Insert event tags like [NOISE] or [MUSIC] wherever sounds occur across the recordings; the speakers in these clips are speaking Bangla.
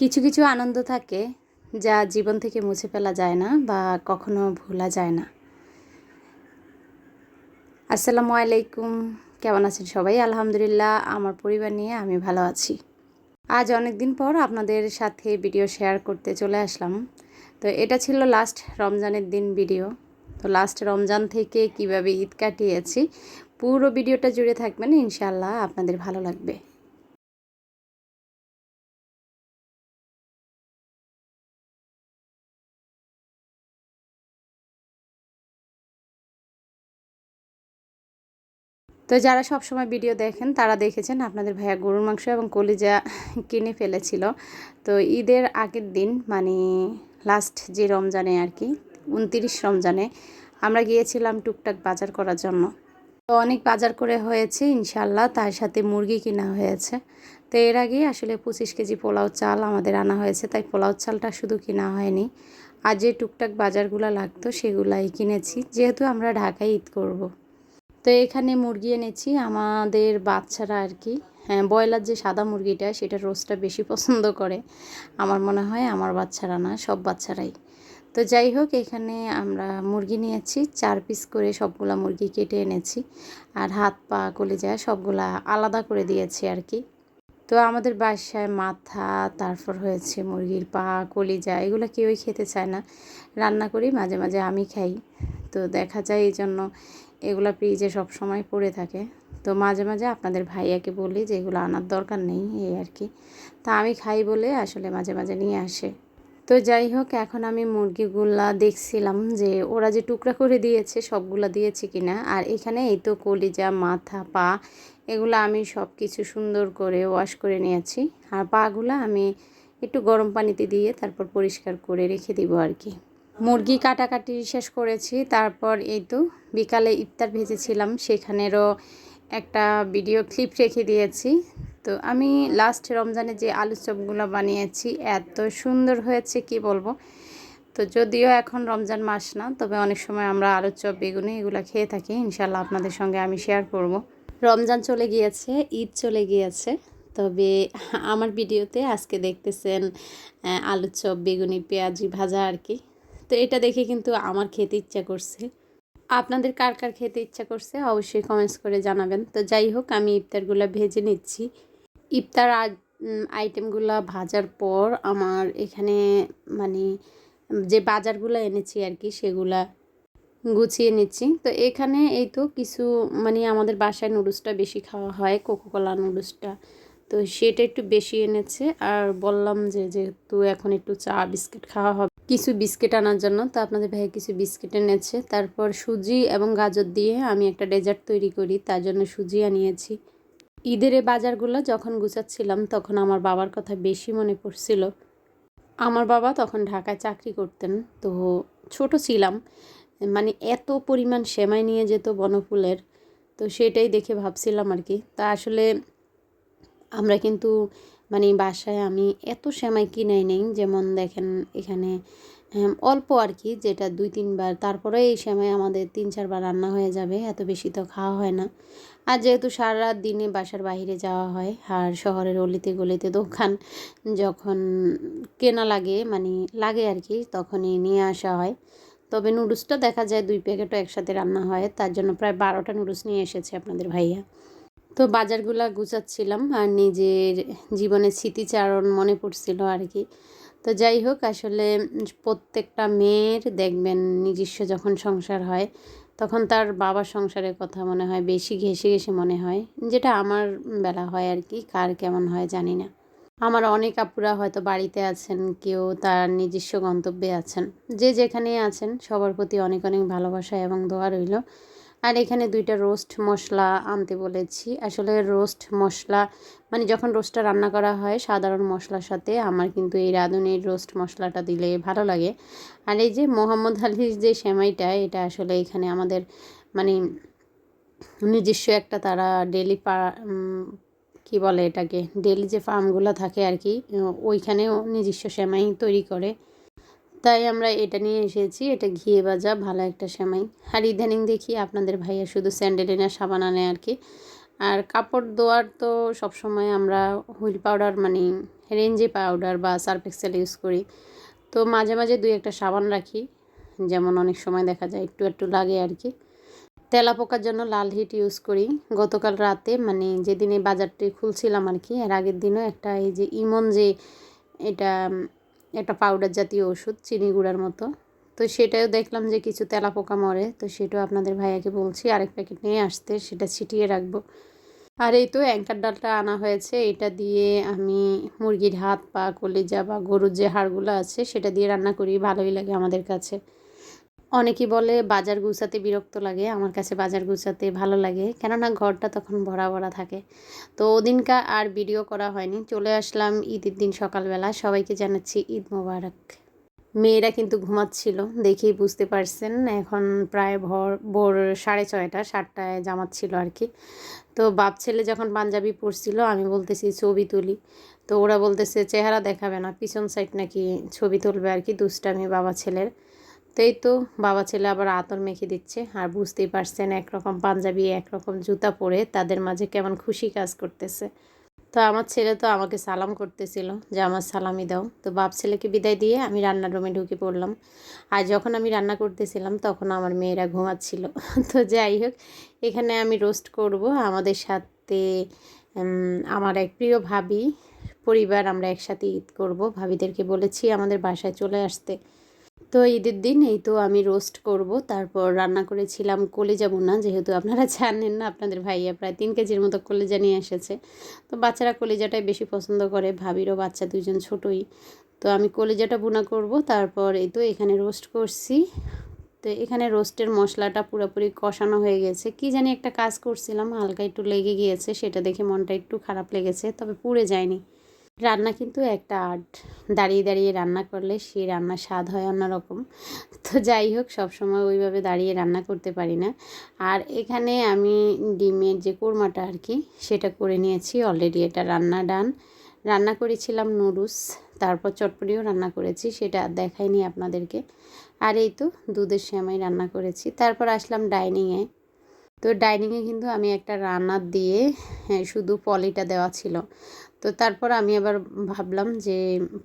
কিছু কিছু আনন্দ থাকে যা জীবন থেকে মুছে ফেলা যায় না বা কখনো ভোলা যায় না। আসসালামু আলাইকুম। কেমন আছেন সবাই? আলহামদুলিল্লাহ, আমার পরিবার নিয়ে আমি ভালো আছি। আজ অনেক দিন পর আপনাদের সাথে ভিডিও শেয়ার করতে চলে আসলাম। তো এটা ছিল লাস্ট রমজানের দিন ভিডিও। তো লাস্ট রমজান থেকে কীভাবে ঈদ কাটিয়েছি, পুরো ভিডিওটা জুড়ে থাকবেন ইনশাল্লাহ আপনাদের ভালো লাগবে। তো যারা সব সময় ভিডিও দেখেন, তারা দেখেছেন আপনাদের ভাইয়া গরুর মাংস এবং কলিজা কিনে ফেলেছিল। তো ঈদের আগের দিন মানে লাস্ট যে রমজানে আর কি, উনতিরিশ রমজানে আমরা গিয়েছিলাম টুকটাক বাজার করার জন্য। তো অনেক বাজার করে হয়েছে ইনশাল্লাহ তার সাথে মুরগি কিনা হয়েছে। তো এর আগে আসলে পঁচিশ কেজি পোলাও চাল আমাদের আনা হয়েছে, তাই পোলাও চালটা শুধু কিনা হয়নি। আর যে টুকটাক বাজারগুলো লাগতো, সেগুলাই কিনেছি। যেহেতু আমরা ঢাকায় ঈদ করব। তো এখানে মুরগি এনেছি। আমাদের বাচ্চারা আর কি হ্যাঁ ব্রয়লার যে সাদা মুরগিটা, সেটা রোস্টটা বেশি পছন্দ করে। আমার মনে হয় আমার বাচ্চারা না, সব বাচ্চারাই। তো যাই হোক, এখানে আমরা মুরগি নিয়েছি। চার পিস করে সবগুলা মুরগি কেটে এনেছি। আর হাত পা, কলিজা, সবগুলা আলাদা করে দিয়েছি আর কি। তো আমাদের বাসায় মাথা, তারপর হয়েছে মুরগির পা, কলিজা, এগুলো কেউই খেতে চায় না। রান্না করি, মাঝে মাঝে আমি খাই। তো দেখা যায় এই জন্য এগুলো সব সময় পড়ে থাকে। তো মাঝে মাঝে আপনাদের ভাইয়াকে বলি যে এগুলো আনার দরকার নেই, এই আর কি। তা আমি খাই বলে আসলে মাঝে মাঝে নিয়ে আসে। তো যাই হোক, এখন আমি মুরগিগুলা দেখছিলাম যে ওরা যে টুকরা করে দিয়েছে, সবগুলা দিয়েছে কিনা। আর এখানে এই তো কলিজা, মাথা, পা, এগুলো আমি সব কিছু সুন্দর করে ওয়াশ করে নিয়েছি। আর পাগুলো আমি একটু গরম পানিতে দিয়ে তারপর পরিষ্কার করে রেখে দিব আর কি। মুরগি কাটাকাটি শেষ করেছি, তারপর এই তো বিকালে ইফতার ভেজেছিলাম, সেখানেরও একটা ভিডিও ক্লিপ রেখে দিয়েছি। তো আমি লাস্ট রমজানে যে আলু চপগুলো বানিয়েছি, এত সুন্দর হয়েছে, কি বলব? তো যদিও এখন রমজান মাস না, তবে অনেক সময় আমরা আলুর চপ, বেগুনি এগুলো খেয়ে থাকি ইনশাল্লাহ আপনাদের সঙ্গে আমি শেয়ার করব। রমজান চলে গিয়েছে, ঈদ চলে গিয়েছে, তবে আমার ভিডিওতে আজকে দেখতেছেন আলুর চপ, বেগুনি, পেঁয়াজি ভাজা আর কি। তো এটা দেখে কিন্তু আমার খেতে ইচ্ছা করছে। আপনাদের কার কার খেতে ইচ্ছা করছে অবশ্যই কমেন্টস করে জানাবেন। তো যাই হোক, আমি ইফতারগুলো ভেজে নিচ্ছি। ইফতার আইটেমগুলো ভাজার পর আমার এখানে মানে যে বাজারগুলো এনেছি আর কি সেগুলা গুছিয়ে নিচ্ছি। তো এখানে এই তো কিছু মানে আমাদের বাসায় নুডলসটা বেশি খাওয়া হয় কোকোকোলা নুডলসটা। তো সেটা একটু বেশি এনেছে। আর বললাম যে যেহেতু এখন একটু চা, বিস্কিট খাওয়া হবে কিছু বিস্কিট আনার জন্য। তো আপনাদের ভাই কিছু বিস্কিট এনেছে। তারপর সুজি এবং গাজর দিয়ে আমি একটা ডেজার্ট তৈরি করি। তার জন্য সুজি আনিয়েছি। ঈদের বাজারগুলো যখন গুছাচ্ছিলাম, তখন আমার বাবার কথা বেশি মনে পড়ছিল। আমার বাবা তখন ঢাকায় চাকরি করতেন। তো ছোট ছিলাম। মানে এত পরিমাণ সেমাই নিয়ে যেত বনফুলের। তো সেটাই দেখে ভাবছিলাম আর কি। তা আসলে আমরা কিন্তু মানে বাসায় আমি এত সেমাই কিনাই নেই, যেমন দেখেন এখানে অল্প আর কি, যেটা দুই, তিনবার, তারপরে এই সময় আমাদের তিন, চারবার রান্না হয়ে যাবে, এত বেশি তো খাওয়া হয় না। আর যেহেতু সারা রাত দিনে বাসার বাইরে যাওয়া হয়, আর শহরের অলিতে গলিতে দোকান যখন কেনা লাগে মানে লাগে আর কি, তখনই নিয়ে আসা হয়। তবে নুডলসটা দেখা যায় দুই প্যাকেটও একসাথে রান্না হয়, তার জন্য প্রায় বারোটা নুডলস নিয়ে এসেছে আপনাদের ভাইয়া। তো বাজারগুলো গুছাচ্ছিলাম আর নিজের জীবনের স্মৃতিচারণ মনে পড়ছিল আর কি। তো যাই হোক, আসলে প্রত্যেকটা মেয়ের দেখবেন নিজস্ব যখন সংসার হয়, তখন তার বাবার সংসারের কথা মনে হয়, বেশি ঘেসে ঘেসে মনে হয়, যেটা আমার বেলা হয় আর কি, কার কেমন হয় জানি না। আমার অনেক আপুরা হয়তো বাড়িতে আছেন, কেউ তার নিজস্ব গন্তব্যে আছেন, যে যেখানে আছেন, সবার প্রতি অনেক অনেক ভালোবাসা এবং দোয়া রইল। আর এখানে দুইটা রোস্ট মশলা আনতে বলেছি। আসলে রোস্ট মশলা মানে যখন রোস্টটা রান্না করা হয় সাধারণ মশলার সাথে, আমার কিন্তু এই রাঁধুনির রোস্ট মশলাটা দিলে ভালো লাগে। আর এই যে মোহাম্মদ আলীর যে সেমাইটা, এটা আসলে এখানে আমাদের মানে নিজস্ব একটা তারা ডেলি পা কী বলে এটাকে ডেলি যে ফার্মগুলো থাকে আর কি, ওইখানেও নিজস্ব সেমাই তৈরি করে। তাই আমরা এটা নিয়ে এসেছি, এটা ঘিয়ে ভাজা ভালো একটা সেমাই। আর ইদানিং দেখি আপনাদের ভাইয়া শুধু স্যান্ডেলিনা সাবান আনে আর কি। আর কাপড় ধোয়ার তো সবসময় আমরা হুইল পাউডার মানে রেঞ্জে পাউডার বা সার্ফ এক্সেল ইউজ করি। তো মাঝে মাঝে দুই একটা সাবান রাখি, যেমন অনেক সময় দেখা যায় একটু একটু লাগে আর কি। তেলা পোকার জন্য লাল হিট ইউজ করি। গতকাল রাতে মানে যেদিন এই বাজারটি খুলছিলাম আর কি, এর আগের দিনও একটা এই যে ইমন যে এটা একটা পাউডার জাতীয় ওষুধ, চিনি গুঁড়ার মতো। তো সেটাও দেখলাম যে কিছু তেলা পোকা মরে। তো সেটাও আপনাদের ভাইয়াকে বলছি, আরেক প্যাকেট নিয়ে আসতে, সেটা ছিটিয়ে রাখব। আর এই তো অ্যাঙ্কার ডালটা আনা হয়েছে। এটা দিয়ে আমি মুরগির হাত পা, কলিজা বা গরুর যে হাড়গুলো আছে, সেটা দিয়ে রান্না করি। ভালোই লাগে আমাদের কাছে। অনেকেই বলে বাজার গুছাতে বিরক্ত লাগে, আমার কাছে বাজার গুছাতে ভালো লাগে। কেননা ঘরটা তখন ভরা ভরা থাকে। তো ওদিনকা আর ভিডিও করা হয়নি। চলে আসলাম ঈদের দিন সকালবেলা। সবাইকে জানাচ্ছি ঈদ মোবারক। মেয়েরা কিন্তু ঘুমাচ্ছিল, দেখেই বুঝতে পারছেন। এখন প্রায় ভোর ভোর সাড়ে ছয়টা, সাতটায় জামাচ্ছিল আর কি। তো বাপ ছেলে যখন পাঞ্জাবি পরছিল, আমি বলতেছি, ছবি তুলি। তো ওরা বলতেছে, চেহারা দেখাবে না, পিছন সাইড নাকি ছবি তুলবে আর কি দুষ্টামি বাবা ছেলের। এই তো বাবা ছেলে আবার আতর মেখে দিচ্ছে। আর বুঝতেই পারছেন একরকম পাঞ্জাবি, একরকম জুতা পরে তাদের মাঝে কেমন খুশি কাজ করতেছে। তো আমার ছেলে তো আমাকে সালাম করতেছিল যে, আমার সালামি দাও। তো বাপ ছেলেকে বিদায় দিয়ে আমি রান্নার রুমে ঢুকে পড়লাম। আর যখন আমি রান্না করতেছিলাম তখন আমার মেয়েরা ঘুমাচ্ছিল। [LAUGHS] তো যাই হোক, এখানে আমি রোস্ট করব। আমাদের সাথে আমার এক প্রিয় ভাবি, পরিবার আমরা একসাথে ঈদ করব। ভাবিদেরকে বলেছি আমাদের বাসায় চলে আসতে। তো ঈদের দিন এই তো আমি রোস্ট করব। তারপর রান্না করেছিলাম কলেজা বোনা যেহেতু আপনারা জানেন না, আপনাদের ভাইয়া প্রায় তিন কেজির মতো কলেজা নিয়ে এসেছে। তো বাচ্চারা কলেজাটাই বেশি পছন্দ করে, ভাবিরও বাচ্চা দুজন ছোটই। তো আমি কলেজাটা বোনা করব, তারপর এই তো এখানে রোস্ট করছি। তো এখানে রোস্টের মশলাটা পুরোপুরি কষানো হয়ে গেছে। কি জানি একটা কাজ করছিলাম, হালকা একটু লেগে গিয়েছে, সেটা দেখে মনটা একটু খারাপ লেগেছে, তবে পুড়ে যায়নি। রান্না কিন্তু একটা আর্ট। দাঁড়িয়ে দাঁড়িয়ে রান্না করলে সেই রান্নার স্বাদ হয় অন্যরকম। তো যাই হোক সবসময় ওইভাবে দাঁড়িয়ে রান্না করতে পারি না। আর এখানে আমি ডিমের যে কোরমাটা আর কি সেটা করে নিয়েছি। অলরেডি এটা রান্না ডান। রান্না করেছিলাম নুডলস তারপর চটপটিও রান্না করেছি সেটা দেখাইনি আপনাদেরকে। আর এই তো দুধের শ্যামাই রান্না করেছি। তারপর আসলাম ডাইনিংয়ে। তো ডাইনিংয়ে কিন্তু আমি একটা রান্নার দিয়ে হ্যাঁ, শুধু পলিটা দেওয়া ছিল। তো তারপর আমি আবার ভাবলাম যে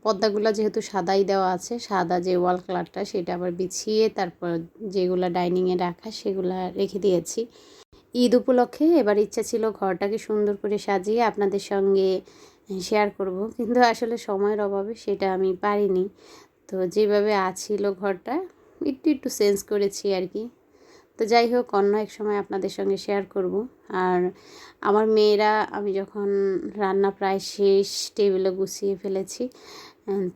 পর্দাগুলো যেহেতু সাদাই দেওয়া আছে, সাদা যে ওয়াল কালারটা সেটা আবার বিছিয়ে তারপর যেগুলো ডাইনিংয়ে রাখা সেগুলো রেখে দিয়েছি। ঈদ উপলক্ষে এবার ইচ্ছা ছিল ঘরটাকে সুন্দর করে সাজিয়ে আপনাদের সঙ্গে শেয়ার করব, কিন্তু আসলে সময়ের অভাবে সেটা আমি পারিনি। তো যেভাবে আছিল ঘরটা, একটু একটু চেঞ্জ করেছি আর কি। তো যাই হোক, অন্য এক সময় আপনাদের সঙ্গে শেয়ার করব। আর আমার মেয়েরা, আমি যখন রান্না প্রায় শেষ টেবিলে গুছিয়ে ফেলেছি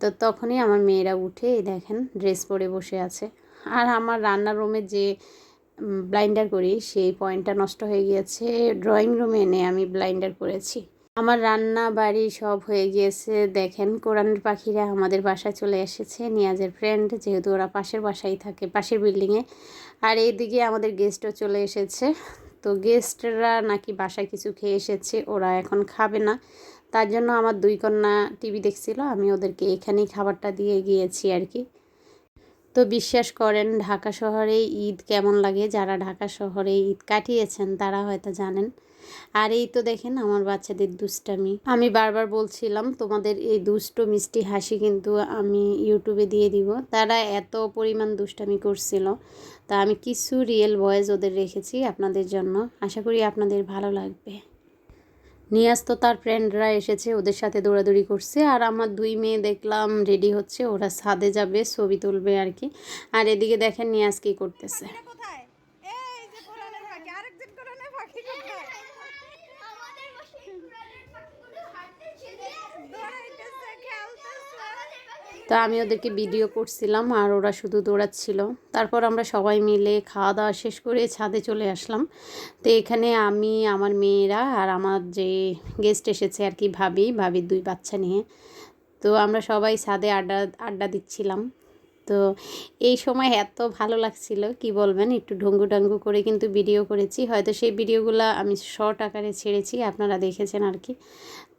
তো তখনই আমার মেয়েরা উঠে দেখেন ড্রেস পরে বসে আছে। আর আমার রান্নার রুমে যে ব্লাইন্ডার করি, সেই পয়েন্টটা নষ্ট হয়ে গিয়েছে। ড্রয়িং রুমে এনে আমি ব্লাইন্ডার করেছি। আমার রান্না বাড়ি সব হয়ে গিয়েছে। দেখেন, কোরআনের পাখিরা আমাদের বাসায় চলে এসেছে। নিয়াজের ফ্রেন্ড যেহেতু ওরা পাশের বাসায় থাকে, পাশের বিল্ডিংয়ে আর এইদিকে আমাদের গেস্টও চলে এসেছে। তো গেস্টরা নাকি বাসায় কিছু খেয়ে এসেছে, ওরা এখন খাবে না। তার জন্য আমার দুই কন্যা টিভি দেখছিল, আমি ওদেরকে এখানেই খাবারটা দিয়ে গিয়েছি আর কি। তো বিশ্বাস করেন, ঢাকা শহরে ঈদ কেমন লাগে? যারা ঢাকা শহরে ঈদ কাটিয়েছেন, তারা হয়তো জানেন। আর এই তো দেখেন আমার বাচ্চাদের দুষ্টামি। আমি বারবার বলছিলাম, তোমাদের এই দুষ্ট, মিষ্টি হাসি কিন্তু আমি ইউটিউবে দিয়ে দিব। তারা এত পরিমাণ দুষ্টামি করছিল। তা আমি কিছু রিয়েল ভয়েস ওদের রেখেছি আপনাদের জন্য। আশা করি আপনাদের ভালো লাগবে। নিয়াজ তো তার ফ্রেন্ডরা এসেছে, ওদের সাথে দৌড়াদৌড়ি করছে। আর আমার দুই মেয়ে দেখলাম রেডি হচ্ছে, ওরা ছাদে যাবে, ছবি তুলবে আর কি। আর এদিকে দেখেন নিয়াজ কী করতেছে। তো আমি ওদেরকে ভিডিও করছিলাম আর ওরা শুধু দৌড়াচ্ছিল। তারপর আমরা সবাই মিলে খাওয়া দাওয়া শেষ করে ছাদে চলে আসলাম। তো এখানে আমি, আমার মেয়েরা আর আমার যে গেস্ট এসেছে আর কি ভাবি, ভাবির দুই বাচ্চা নিয়ে। তো আমরা সবাই ছাদে আড্ডা আড্ডা দিচ্ছিলাম। তো এই সময় এত ভালো লাগছিল কি বলবেন? একটু ঢঙ্গু ডাঙ্গু করে কিন্তু ভিডিও করেছি। হয়তো সেই ভিডিওগুলো আমি শর্ট আকারে ছেড়েছি আপনারা দেখেছেন আর কি।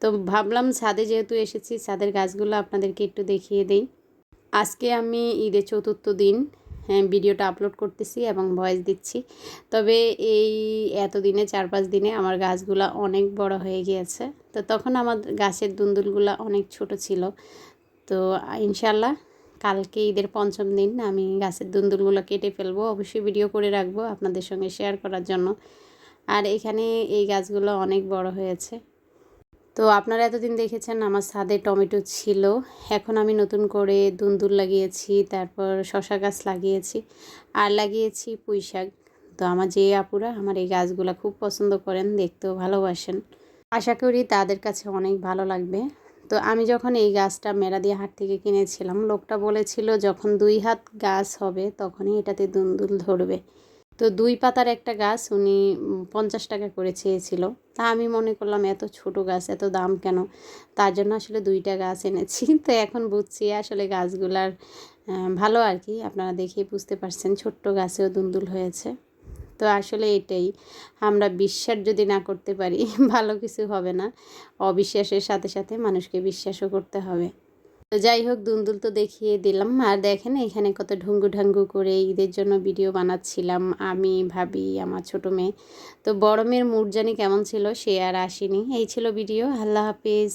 তো ভাবলাম ছাদে যেহেতু এসেছি ছাদের গাছগুলো আপনাদেরকে একটু দেখিয়ে দেই। আজকে আমি ঈদের চতুর্থ দিন হ্যাঁ, ভিডিওটা আপলোড করতেছি এবং ভয়েস দিচ্ছি। তবে এই এতদিনে চার পাঁচ দিনে আমার গাছগুলো অনেক বড় হয়ে গিয়েছে। তো তখন আমার গাছের দুন্দুলগুলা অনেক ছোট ছিল। তো ইনশাল্লাহ কালকে ঈদের পঞ্চম দিন আমি গাছের দুন্দুলগুলো কেটে ফেলব, অবশ্যই ভিডিও করে রাখব আপনাদের সঙ্গে শেয়ার করার জন্য। আর এখানে এই গাছগুলো অনেক বড় হয়েছে। তো আপনারা এতদিন দেখেছেন আমার ছাদে টমেটো ছিল, এখন আমি নতুন করে দুন্দুল লাগিয়েছি, তারপর শশা গাছ লাগিয়েছি, আর লাগিয়েছি পুঁই শাক তো আমার যে আপুরা আমার এই গাছগুলো খুব পছন্দ করেন, দেখতেও ভালোবাসেন। আশা করি তাদের কাছে অনেক ভালো লাগবে। তো আমি যখন এই গাছটা মেরাদিয়া হাট থেকে কিনেছিলাম, লোকটা বলেছিল যখন দুই হাত গাছ হবে তখনই এটাতে দুন্দুল ধরবে। তো দুই পাতার একটা গাছ উনি পঞ্চাশ টাকা করে চেয়েছিল। তা আমি মনে করলাম এত ছোট গাছ, এত দাম কেন? তার জন্য আসলে দুইটা গাছ এনেছি। [LAUGHS] তো এখন বুঝছি আসলে গাছগুলার ভালো আর কি। আপনারা দেখেই বুঝতে পারছেন ছোট্ট গাছেও দুন্দুল হয়েছে। তো আসলে এটাই। আমরা বিশ্বাস যদি না করতে পারি, [LAUGHS] ভালো কিছু হবে না। অবিশ্বাসের সাথে সাথে মানুষকে বিশ্বাসও করতে হবে। তো যাই হোক, দুন্দুল তো দেখিয়ে দিলাম। আর দেখেন, এখানে কত ঢুঙ্গু ঢাঙ্গু করে ঈদের জন্য ভিডিও বানাচ্ছিলাম আমি, ভাবি, আমার ছোট মেয়ে। তো বড় মেয়ের মুড জানি কেমন ছিল, সে আর আসেনি। এই ছিল ভিডিও। আল্লাহ হাফিজ।